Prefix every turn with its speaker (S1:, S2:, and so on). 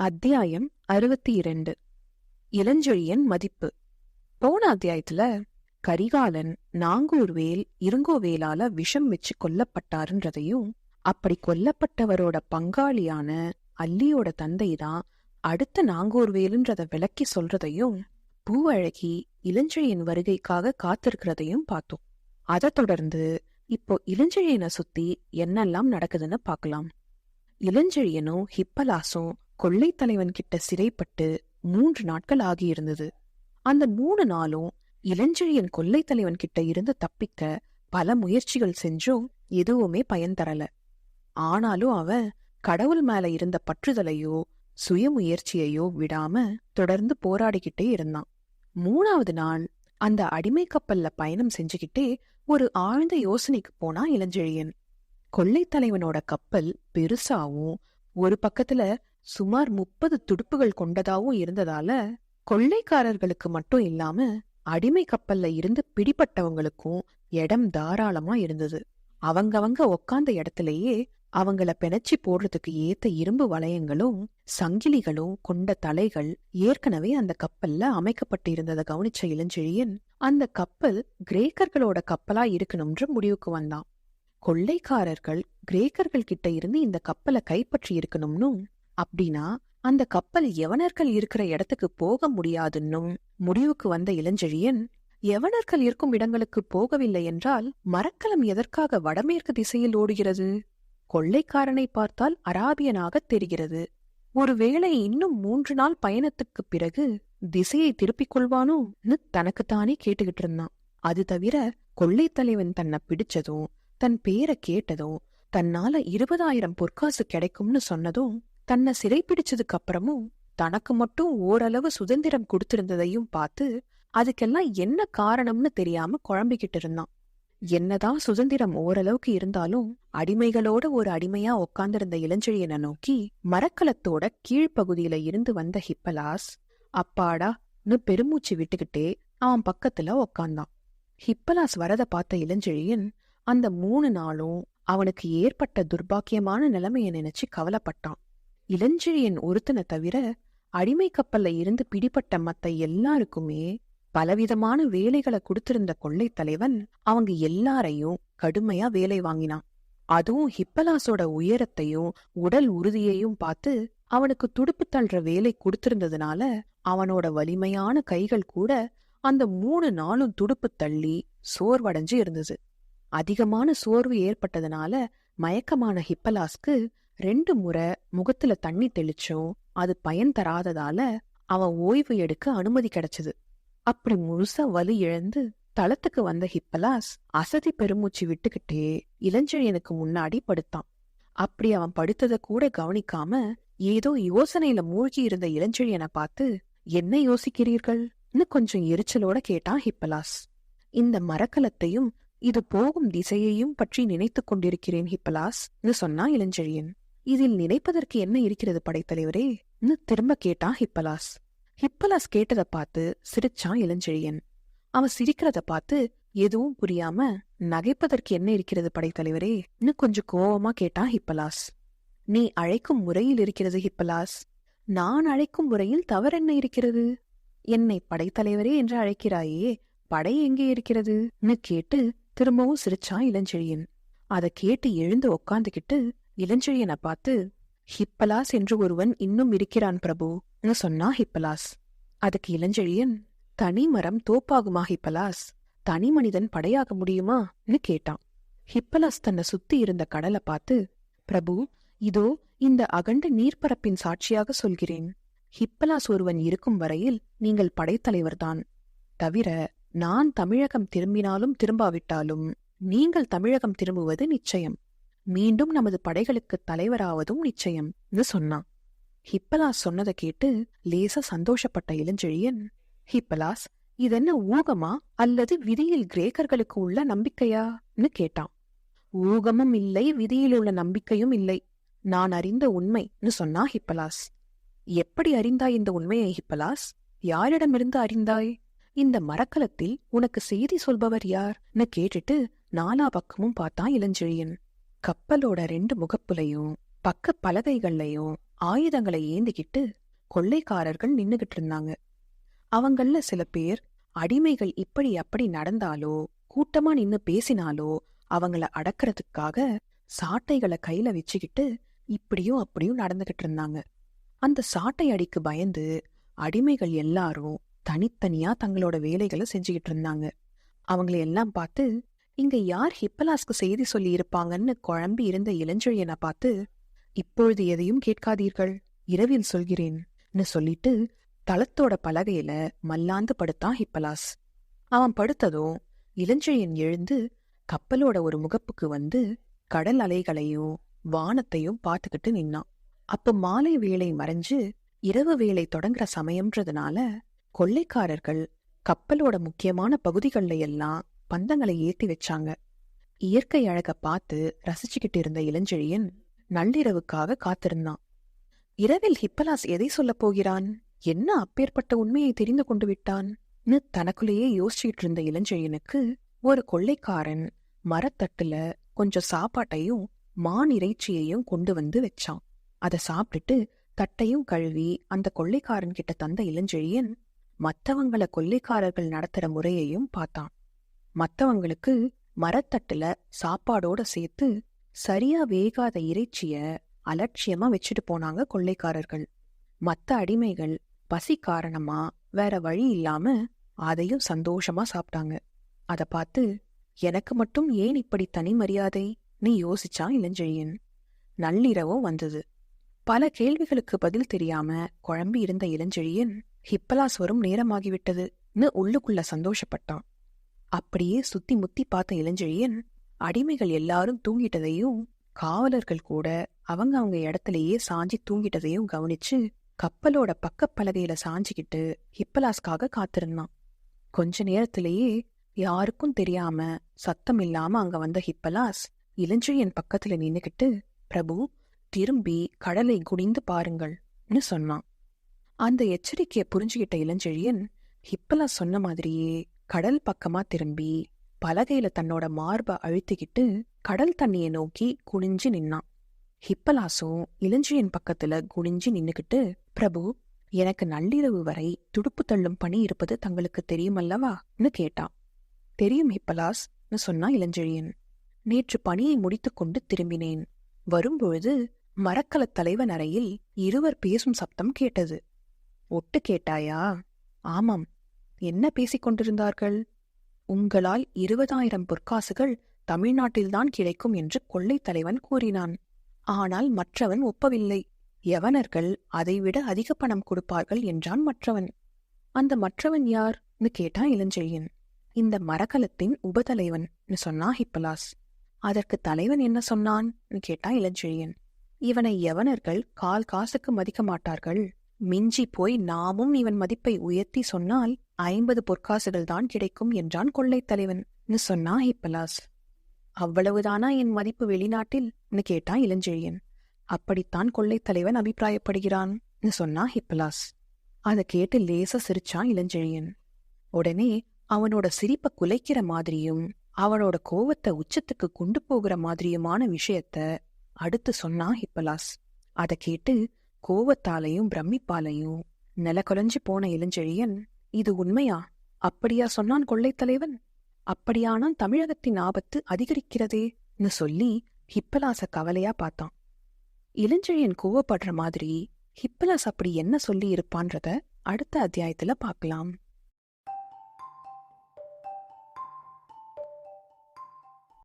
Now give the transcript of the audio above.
S1: அத்தியாயம் அறுபத்தி இரண்டு இளஞ்செழியன் மதிப்பு. போன அத்தியாயத்துல கரிகாலன் நாங்கூர்வேல் இருங்கோவேலால விஷம் வச்சு கொல்லப்பட்டாருன்றதையும் அப்படி கொல்லப்பட்டவரோட பங்காளியான அல்லியோட தந்தை தான் அடுத்த நாங்கூர்வேலுன்றத விளக்கி சொல்றதையும் பூவழகி இளஞ்செழியன் வருகைக்காக காத்திருக்கிறதையும் பார்த்தோம். அதை தொடர்ந்து இப்போ இளஞ்செழியனை சுத்தி என்னெல்லாம் நடக்குதுன்னு பார்க்கலாம். இளஞ்செழியனும் ஹிப்பலாசும் கொள்ளைத் தலைவன் கிட்ட சிறைப்பட்டு மூன்று நாட்கள் ஆகியிருந்தது. அந்த மூணு நாளும் இளஞ்செழியன் கொள்ளைத் தலைவன் கிட்ட இருந்து தப்பிக்க பல முயற்சிகள் செஞ்சும் எதுவுமே பயன் தரல. ஆனாலும் அவன் கடவுள் மேல இருந்த பற்றுதலையோ சுயமுயற்சியையோ விடாம தொடர்ந்து போராடிக்கிட்டே இருந்தான். மூணாவது நாள் அந்த அடிமை கப்பல்ல பயணம் செஞ்சுக்கிட்டே ஒரு ஆழ்ந்த யோசனைக்கு போனா இளஞ்செழியன். கொள்ளைத் தலைவனோட கப்பல் பெருசாவும் ஒரு பக்கத்துல சுமார் முப்பது துடுப்புகள் கொண்டதாவும் இருந்ததால கொள்ளைக்காரர்களுக்கு மட்டும் இல்லாம அடிமை கப்பல்ல இருந்து பிடிபட்டவங்களுக்கும் இடம் தாராளமா இருந்தது. அவங்கவங்க உக்காந்த இடத்திலேயே அவங்கள பிணைச்சி போடுறதுக்கு ஏத்த இரும்பு வளையங்களும் சங்கிலிகளும் கொண்ட தலைகள் ஏற்கனவே அந்த கப்பல்ல அமைக்கப்பட்டு இருந்ததை கவனிச்ச இளஞ்செழியன் அந்த கப்பல் கிரேக்கர்களோட கப்பலா இருக்கணும்ன்ற முடிவுக்கு வந்தான். கொள்ளைக்காரர்கள் கிரேக்கர்கள் கிட்ட இருந்து இந்த கப்பலை கைப்பற்றி இருக்கணும்னும் அப்படின்னா அந்த கப்பல் யவனர்கள் இருக்கிற இடத்துக்கு போக முடியாதுன்னும் முடிவுக்கு வந்த இளஞ்செழியன் யவனர்கள் இருக்கும் இடங்களுக்கு போகவில்லை என்றால் மரக்கலம் எதற்காக வடமேற்கு திசையில் ஓடுகிறது? கொள்ளைக்காரனை பார்த்தால் அராபியனாக தெரிகிறது. ஒருவேளை இன்னும் மூன்று நாள் பயணத்துக்குப் பிறகு திசையை திருப்பிக் கொள்வானோன்னு தனக்குத்தானே கேட்டுக்கிட்டு இருந்தான். அது தவிர கொள்ளைத் தலைவன் தன்னை பிடிச்சதும் தன் பேரை கேட்டதும் தன்னால இருபதாயிரம் பொற்காசு கிடைக்கும்னு சொன்னதும் தன்னை சிறைப்பிடிச்சதுக்கு அப்புறமும் தனக்கு மட்டும் ஓரளவு சுதந்திரம் கொடுத்திருந்ததையும் பார்த்து அதுக்கெல்லாம் என்ன காரணம்னு தெரியாம குழம்பிக்கிட்டு இருந்தான். என்னதான் சுதந்திரம் ஓரளவுக்கு இருந்தாலும் அடிமைகளோட ஒரு அடிமையா உக்காந்திருந்த இளஞ்செழியனை நோக்கி மரக்கலத்தோட கீழ்ப்பகுதியில இருந்து வந்த ஹிப்பலாஸ் அப்பாடான்னு பெருமூச்சு விட்டுக்கிட்டே அவன் பக்கத்துல உக்காந்தான் ஹிப்பலாஸ் வரத பார்த்த இளஞ்செழியன் அந்த மூணு நாளும் அவனுக்கு ஏற்பட்ட துர்பாக்கியமான நிலைமைய நினைச்சு கவலைப்பட்டான். இளஞ்செழியன் ஒருத்தனை தவிர அடிமை கப்பல்ல இருந்து பிடிபட்ட மத்த எல்லாருக்குமே பலவிதமான வேலைகளை கொடுத்திருந்த கொள்ளைத் தலைவன் அவங்க எல்லாரையும் கடுமையா வேலை வாங்கினான். அதுவும் ஹிப்பலாஸோட உயரத்தையும் உடல் உறுதியையும் பார்த்து அவனுக்கு துடுப்பு தள்ளுற வேலை கொடுத்திருந்ததுனால அவனோட வலிமையான கைகள் கூட அந்த மூணு நாளும் துடுப்பு தள்ளி சோர்வடைஞ்சு இருந்தது. அதிகமான சோர்வு ஏற்பட்டதுனால மயக்கமான ஹிப்பலாஸ்க்கு ரெண்டு முறை முகத்துல தண்ணி தெளிச்சும் அது பயன் தராததால அவன் ஓய்வு எடுக்க அனுமதி கிடைச்சது. அப்படி முழுசா வலி இழந்து தளத்துக்கு வந்த ஹிப்பலாஸ் அசதி பெருமூச்சு விட்டுக்கிட்டே இளஞ்செழியனுக்கு முன்னாடி படுத்தான். அப்படி அவன் படுத்தத கூட கவனிக்காம ஏதோ யோசனையில மூழ்கி இருந்த இளஞ்செழியனை பார்த்து என்ன யோசிக்கிறீர்கள்னு கொஞ்சம் எரிச்சலோட கேட்டான் ஹிப்பலாஸ். இந்த மரக்கலத்தையும் இது போகும் திசையையும் பற்றி நினைத்துக் கொண்டிருக்கிறேன் ஹிப்பலாஸ்னு சொன்னான் இளஞ்செழியன். இதில் நினைப்பதற்கு என்ன இருக்கிறது படைத்தலைவரே? திரும்ப கேட்டான் ஹிப்பலாஸ். ஹிப்பலாஸ் கேட்டதை பார்த்து சிரிச்சான் இளஞ்செழியன் அவன் சிரிக்கிறத பார்த்து எதுவும் புரியாம நகைப்பதற்கு என்ன இருக்கிறது படைத்தலைவரே? இன்னும் கொஞ்சம் கோவமா கேட்டான் ஹிப்பலாஸ். நீ அழைக்கும் முறையில் இருக்கிறது ஹிப்பலாஸ். நான் அழைக்கும் முறையில் தவறென்ன இருக்கிறது? என்னை படைத்தலைவரே என்று அழைக்கிறாயே படை எங்கே இருக்கிறதுன்னு கேட்டு திரும்பவும் சிரிச்சான் இளஞ்செழியன் அதை கேட்டு எழுந்து உக்காந்துகிட்டு இளஞ்செழியனை பார்த்து ஹிப்பலாஸ் என்று ஒருவன் இன்னும் இருக்கிறான் பிரபுன்னு சொன்னா ஹிப்பலாஸ். அதுக்கு இளஞ்செழியன் தனி மரம் தோப்பாகுமா ஹிப்பலாஸ்? தனி மனிதன் படையாக முடியுமான்னு கேட்டான். ஹிப்பலாஸ் தன்னை சுத்தி இருந்த கடலை பார்த்து பிரபு இதோ இந்த அகண்ட நீர்ப்பரப்பின் சாட்சியாக சொல்கிறேன். ஹிப்பலாஸ் ஒருவன் இருக்கும் வரையில் நீங்கள் படைத்தலைவர்தான். தவிர நான் தமிழகம் திரும்பினாலும் திரும்பாவிட்டாலும் நீங்கள் தமிழகம் திரும்புவது நிச்சயம். மீண்டும் நமது படைகளுக்கு தலைவராவதும் நிச்சயம்னு சொன்னான். ஹிப்பலாஸ் சொன்னதை கேட்டு லேசா சந்தோஷப்பட்ட இளஞ்செழியன் ஹிப்பலாஸ் இதென்ன ஊகமா? அல்லது விதியில் கிரேக்கர்களுக்கு உள்ள நம்பிக்கையான்னு கேட்டான். ஊகமும் இல்லை விதியில் உள்ள நம்பிக்கையும் இல்லை. நான் அறிந்த உண்மைன்னு சொன்னா ஹிப்பலாஸ். எப்படி அறிந்தாய் இந்த உண்மையை ஹிப்பலாஸ்? யாரிடமிருந்து அறிந்தாய்? இந்த மரக்கலத்தில் உனக்கு செய்தி சொல்பவர் யார்னு கேட்டுட்டு நாலா பக்கமும் பார்த்தான் இளஞ்செழியன். கப்பலோட ரெண்டு முகப்புலையும் பக்க பலகைகள்லையும் ஆயுதங்களை ஏந்திக்கிட்டு கொள்ளைக்காரர்கள் நின்னுகிட்டு இருந்தாங்க. அவங்கள சில பேர் அடிமைகள் இப்படி அப்படி நடந்தாலோ கூட்டமா நின்னு பேசினாலோ அவங்கள அடக்கிறதுக்காக சாட்டைகளை கையில வச்சுக்கிட்டு இப்படியும் அப்படியும் நடந்துகிட்டு இருந்தாங்க. அந்த சாட்டை அடிக்கு பயந்து அடிமைகள் எல்லாரும் தனித்தனியா தங்களோட வேலைகளை செஞ்சுக்கிட்டு இருந்தாங்க. அவங்கள எல்லாம் பார்த்து இங்க யார் ஹிப்பலாஸ்க்கு செய்தி சொல்லி இருப்பாங்கன்னு குழம்பி இருந்த இளஞ்செழியனை பார்த்து இப்பொழுது எதையும் கேட்காதீர்கள் இரவில் சொல்கிறேன்னு சொல்லிட்டு தளத்தோட பலகையில மல்லாந்து படுத்தான் ஹிப்பலாஸ். அவன் படுத்ததும் இளஞ்செழியன் எழுந்து கப்பலோட ஒரு முகப்புக்கு வந்து கடல் அலைகளையும் வானத்தையும் பார்த்துக்கிட்டு நின்னான். அப்ப மாலை வேலை மறைஞ்சு இரவு வேலை தொடங்குற சமயம்ன்றதுனால கொள்ளைக்காரர்கள் கப்பலோட முக்கியமான பகுதிகள்ல எல்லாம் பந்தங்களை ஏத்தி வச்சாங்க. இயற்கை அழக பார்த்து ரசிச்சுக்கிட்டு இருந்த இளஞ்செழியன் நள்ளிரவுக்காக காத்திருந்தான். இரவில் ஹிப்பலாஸ் எதை சொல்லப் போகிறான்? என்ன அப்பேற்பட்ட உண்மையை தெரிந்து கொண்டு விட்டான்னு தனக்குள்ளேயே யோசிச்சுட்டு இருந்த இளஞ்செழியனுக்கு ஒரு கொள்ளைக்காரன் மரத்தட்டுல கொஞ்சம் சாப்பாட்டையும் மான் இறைச்சியையும் கொண்டு வந்து வச்சான். அதை சாப்பிட்டுட்டு தட்டையும் கழுவி அந்த கொள்ளைக்காரன் கிட்ட தந்த இளஞ்செழியன் மத்தவங்கள கொள்ளைக்காரர்கள் நடத்துற முறையையும் பார்த்தான். மத்தவங்களுக்கு மரத்தட்டுல சாப்பாடோட சேர்த்து சரியா வேகாத இறைச்சிய அலட்சியமா வச்சுட்டு போனாங்க கொள்ளைக்காரர்கள். மத்த அடிமைகள் பசி காரணமா வேற வழி இல்லாம அதையும் சந்தோஷமா சாப்பிட்டாங்க. அத பார்த்து எனக்கு மட்டும் ஏன் இப்படி தனி மரியாதை? நீ யோசிச்சான் இளஞ்செழியன்? நள்ளிரவும் வந்தது. பல கேள்விகளுக்கு பதில் தெரியாம குழம்பி இருந்த இளஞ்செழியன் ஹிப்பலாஸ் வரும் நேரமாகிவிட்டதுன்னு உள்ளுக்குள்ள சந்தோஷப்பட்டான். அப்படியே சுத்தி முத்தி பார்த்த இளஞ்செழியன் அடிமைகள் எல்லாரும் தூங்கிட்டதையும் காவலர்கள் கூட அவங்க அவங்க இடத்துலயே சாஞ்சி தூங்கிட்டதையும் கவனிச்சு கப்பலோட பக்கப்பலகையில சாஞ்சிக்கிட்டு ஹிப்பலாஸ்க்காக காத்திருந்தான். கொஞ்ச நேரத்திலேயே யாருக்கும் தெரியாம சத்தம் இல்லாம அங்க வந்த ஹிப்பலாஸ் இளஞ்செழியன் பக்கத்துல நின்னுக்கிட்டு பிரபு திரும்பி கடலை குனிந்து பாருங்கள்னு சொன்னான். அந்த எச்சரிக்கைய புரிஞ்சுகிட்ட இளஞ்செழியன் ஹிப்பலாஸ் சொன்ன மாதிரியே கடல் பக்கமா திரும்பி பலகையில தன்னோட மார்ப அழுத்திக்கிட்டு கடல் தண்ணியை நோக்கி குனிஞ்சு நின்னான். ஹிப்பலாசும் இளஞ்சியின் பக்கத்துல குனிஞ்சு நின்னுக்கிட்டு பிரபு எனக்கு நள்ளிரவு வரை துடுப்பு தள்ளும் பணி இருப்பது தங்களுக்கு தெரியுமல்லவான்னு கேட்டான். தெரியும் ஹிப்பலாஸ்னு சொன்னா இளஞ்செழியன். நேற்று பணியை முடித்துக்கொண்டு திரும்பினேன். வரும்பொழுது மரக்கலத் தலைவன் அறையில் இருவர் பேசும் சப்தம் கேட்டது. ஒட்டு கேட்டாயா? ஆமாம். என்ன பேசிக் கொண்டிருந்தார்கள்? உங்களால் இருபதாயிரம் பொற்காசுகள் தமிழ்நாட்டில்தான் கிடைக்கும் என்று கொள்ளைத் தலைவன் கூறினான். ஆனால் மற்றவன் ஒப்பவில்லை. யவனர்கள் அதைவிட அதிக பணம் கொடுப்பார்கள் என்றான் மற்றவன். அந்த மற்றவன் யார்னு கேட்டான் இளஞ்செழியன். இந்த மரக்கலத்தின் உபதலைவன் சொன்னா ஹிப்பலாஸ். அதற்கு தலைவன் என்ன சொன்னான்னு கேட்டான் இளஞ்செழியன். இவனை யவனர்கள் கால் காசுக்கு மதிக்க மாட்டார்கள். மிஞ்சி போய் நாமும் இவன் மதிப்பை உயர்த்தி சொன்னால் ஐம்பது பொற்காசுகள் தான் கிடைக்கும் என்றான் கொள்ளைத் தலைவன். சொன்னா ஹிப்பலாஸ். அவ்வளவுதானா என் மதிப்பு வெளிநாட்டில்? கேட்டான் இளஞ்செழியன். அப்படித்தான் கொள்ளைத் தலைவன் அபிப்பிராயப்படுகிறான் சொன்னா ஹிப்பலாஸ். அதை கேட்டு லேச சிரிச்சான் இளஞ்செழியன். உடனே அவனோட சிரிப்பை குலைக்கிற மாதிரியும் அவனோட கோவத்தை உச்சத்துக்கு கொண்டு போகிற மாதிரியுமான விஷயத்த அடுத்து சொன்னா ஹிப்பலாஸ். அதை கேட்டு கோவத்தாலையும் பிரமிப்பாலையும் நிலக்குலைஞ்சு போன இளஞ்செழியன் இது உண்மையா? அப்படியா சொன்னான் கொள்ளைத் தலைவன்? அப்படியானால் தமிழகத்தின் ஆபத்து அதிகரிக்கிறதேன்னு சொல்லி ஹிப்பலாச கவலையா பார்த்தான். இளஞ்செழியன் கோவப்படுற மாதிரி ஹிப்பலாஸ் அப்படி என்ன சொல்லி இருப்பான்றத அடுத்த அத்தியாயத்துல பார்க்கலாம்.